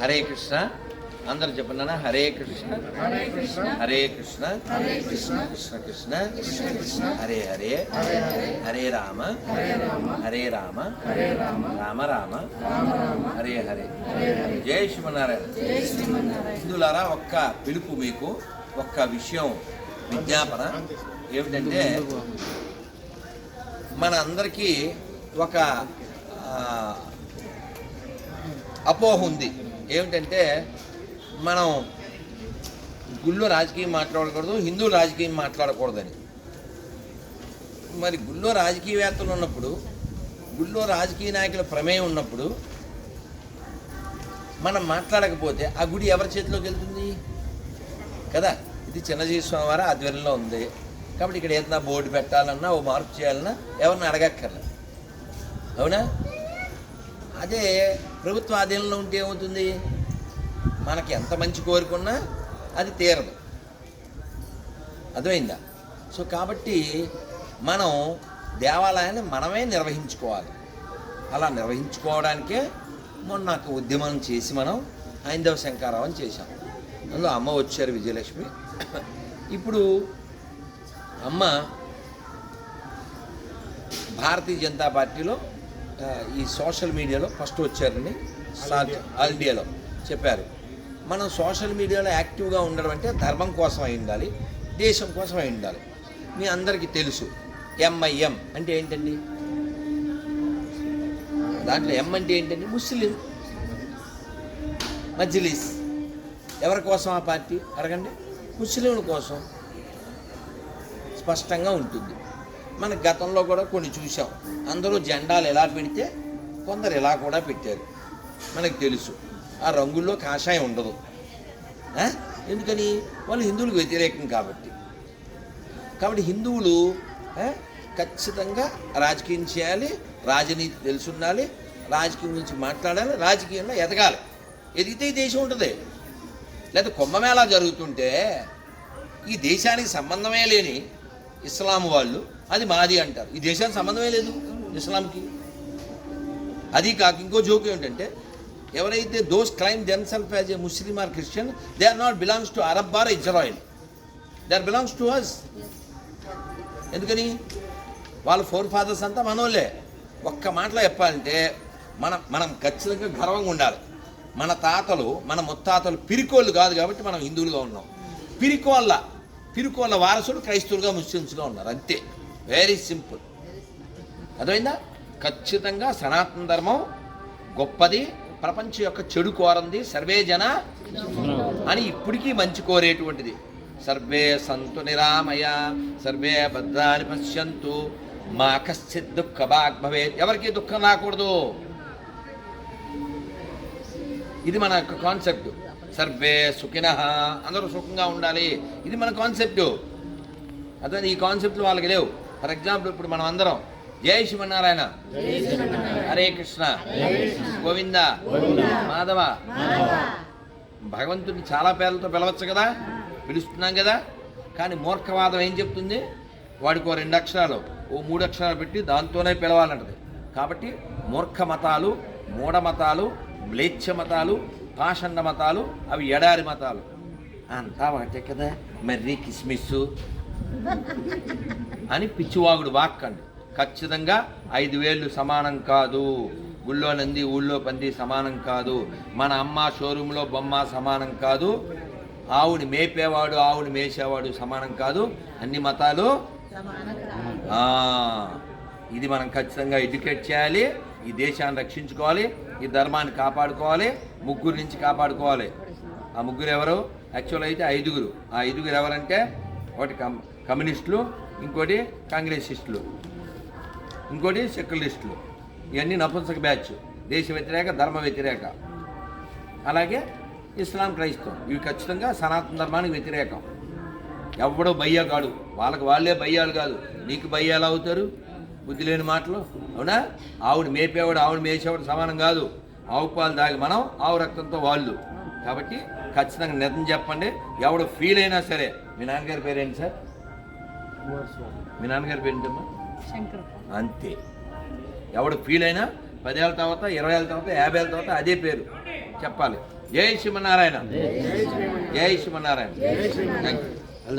హరే కృష్ణ. అందరు చెప్పండి హరే కృష్ణ హరే కృష్ణ. హరే కృష్ణ. హరే కృష్ణ. కృష్ణ కృష్ణ. కృష్ణ కృష్ణ హరే హరే. హరే రామ. హరే రామ. హరే రామ రామ. హరే హరే. హరే హరే జై శ్రీమన్నారాయణ. జై శ్రీమన్నారాయణ హిందులారా ఒక్క పిలుపు మీకు ఒక్క విషయం విజ్ఞాపన ఏమిటంటే మన అందరికీ ఒక అపోహ ఉంది. ఏమిటంటే మనం గుళ్ళో రాజకీయం మాట్లాడకూడదు హిందువులు రాజకీయం మాట్లాడకూడదని. మరి గుళ్ళో రాజకీయవేత్తలు ఉన్నప్పుడు గుళ్ళో రాజకీయ నాయకుల ప్రమేయం ఉన్నప్పుడు మనం మాట్లాడకపోతే ఆ గుడి ఎవరి చేతిలోకి వెళ్తుంది? కదా ఇది చిన్నజీవి స్వామివారి ఆధ్వర్యంలో ఉంది. కాబట్టి ఇక్కడ ఏదైనా బోర్డు పెట్టాలన్నా ఓ మార్పు చేయాలన్నా ఎవరిని అడగక్కర్లేదు. అవునా? అదే ప్రభుత్వ ఆధీనంలో ఉంటే ఏమవుతుంది? మనకి ఎంత మంచి కోరుకున్నా అది తీరదు. అర్థమైందా? సో కాబట్టి మనం దేవాలయాన్ని మనమే నిర్వహించుకోవాలి. అలా నిర్వహించుకోవడానికే మొన్న ఒక ఉద్యమం చేసి మనం హైందవ శంకారావం చేశాం. అందులో అమ్మ వచ్చారు విజయలక్ష్మి. ఇప్పుడు అమ్మ భారతీయ జనతా పార్టీలో ఈ సోషల్ మీడియాలో ఫస్ట్ వచ్చారని సార్ ఆల్ ఇండియాలో చెప్పారు. మనం సోషల్ మీడియాలో యాక్టివ్గా ఉండడం అంటే ధర్మం కోసం అయి ఉండాలి దేశం కోసం అయి ఉండాలి. మీ అందరికీ తెలుసు ఎంఐఎం అంటే ఏంటండి? దాంట్లో ఎం అంటే ఏంటండి? ముస్లిం మజ్లిస్. ఎవరి కోసం ఆ పార్టీ? అడగండి. ముస్లింల కోసం స్పష్టంగా ఉంటుంది. మన గతంలో కూడా కొన్ని చూసాం అందరూ జెండాలు ఎలా పెడితే కొందరు ఇలా కూడా పెట్టారు. మనకు తెలుసు. ఆ రంగుల్లో కాషాయం ఉండదు. ఎందుకని? వాళ్ళు హిందువులకు వ్యతిరేకం కాబట్టి. కాబట్టి హిందువులు ఖచ్చితంగా రాజకీయం చేయాలి రాజనీతి తెలుసుండాలి రాజకీయం గురించి మాట్లాడాలి రాజకీయంలో ఎదగాలి. ఎదిగితే ఈ దేశం ఉంటుంది. లేదా కుంభమేళా జరుగుతుంటే ఈ దేశానికి సంబంధమే లేని ఇస్లాం వాళ్ళు అది మాది అంటారు. ఈ దేశానికి సంబంధమే లేదు ఇస్లాంకి. అది కాక ఇంకో జోక్ ఏంటంటే ఎవరైతే those claim themself as a Muslim or Christian they are not belongs to Arab or Israel they are belongs to us ఎందుకని? వాళ్ళ ఫోర్ ఫాదర్స్ అంతా మనోళ్ళే. ఒక్క మాటలో చెప్పాలంటే మనం మనం ఖచ్చితంగా గర్వంగా ఉండాలి. మన తాతలు మన ముత్తాతలు పిరికోళ్ళు కాదు కాబట్టి మనం హిందువులుగా ఉన్నాం. పిరికోళ్ళ పిరికోళ్ళ వారసుడు క్రైస్తవులుగా ముస్లిమ్స్గా ఉన్నారు. అంతే. వెరీ సింపుల్ అర్థమైందా? ఖచ్చితంగా సనాతన ధర్మం గొప్పది ప్రపంచం యొక్క చెడు కోరంది సర్వే జన అని ఇప్పటికీ మంచి కోరేటువంటిది. సర్వే సంతు నిరామయ సర్వే భద్రాన్ని పశ్యంతు మా కశ్చిత్ దుఃఖ భాగ్ ఎవరికి దుఃఖం రాకూడదు? ఇది మన యొక్క కాన్సెప్ట్. సర్వే సుఖిన. అందరూ సుఖంగా ఉండాలి. ఇది మన కాన్సెప్ట్. అదే ఈ కాన్సెప్ట్లు వాళ్ళకి లేవు. ఫర్ ఎగ్జాంపుల్ ఇప్పుడు మనం అందరం జై శ్రీమన్నారాయణ హరే కృష్ణ గోవింద మాధవ. భగవంతుడిని చాలా పేర్లతో పిలవచ్చు కదా? పిలుస్తున్నాం కదా? కానీ మూర్ఖవాదం ఏం చెప్తుంది? వాడికి ఓ రెండు అక్షరాలు ఓ మూడు అక్షరాలు పెట్టి దాంతోనే పిలవాలంటది. కాబట్టి మూర్ఖ మతాలు మూఢ మతాలు మ్లేచ్ఛ మతాలు పాషండ మతాలు అవి ఎడారి మతాలు. అంతా ఒకటే కదా? మర్రి కిస్మిస్సు అని పిచ్చివాగుడు వాక్కండి. ఖచ్చితంగా ఐదు వేళ్ళు సమానం కాదు. గుళ్ళో నంది ఊళ్ళో పంది సమానం కాదు. మన అమ్మ షోరూంలో బొమ్మ సమానం కాదు. ఆవుని మేపేవాడు ఆవుని మేసేవాడు సమానం కాదు. అన్ని మతాలు ఇది మనం ఖచ్చితంగా ఎడ్యుకేట్ చేయాలి. ఈ దేశాన్ని రక్షించుకోవాలి. ఈ ధర్మాన్ని కాపాడుకోవాలి. ముగ్గురు నుంచి కాపాడుకోవాలి. ఆ ముగ్గురు ఎవరు? యాక్చువల్ అయితే ఐదుగురు. ఆ ఐదుగురు ఎవరంటే ఒకటి కమ్ కమ్యూనిస్టులు ఇంకోటి కాంగ్రెసిస్టులు ఇంకోటి సెక్యులరిస్టులు. ఇవన్నీ నపుంసక బ్యాచ్ దేశ వ్యతిరేక ధర్మ వ్యతిరేక. అలాగే ఇస్లాం క్రైస్తవం ఇవి ఖచ్చితంగా సనాతన ధర్మానికి వ్యతిరేకం. ఎవడో భయ్యా కాడు వాళ్ళకి వాళ్ళే భయ్యాలు కాదు. నీకు బయ్య ఎలా అవుతారు? బుద్ధి లేని మాటలు? అవునా? ఆవిడ మేపేవాడు ఆవిడ మేసేవాడు సమానం కాదు. ఆవు పాలు దాగి మనం ఆవు రక్తంతో వాళ్ళు. కాబట్టి ఖచ్చితంగా నిజం చెప్పండి. ఎవడు ఫీల్ అయినా సరే మీ నాన్నగారి పేరేంటి సార్? మీ నాన్నగారి పేరేంటమ్మా? శంకర్. అంతే. ఎవడు ఫీల్ అయినా పదేళ్ళ తర్వాత ఇరవై ఏళ్ళ తర్వాత యాభై ఏళ్ళ తర్వాత అదే పేరు. చెప్పాలి. జై శ్రీమన్నారాయణ. జై శ్రీమన్నారాయణ. Thank you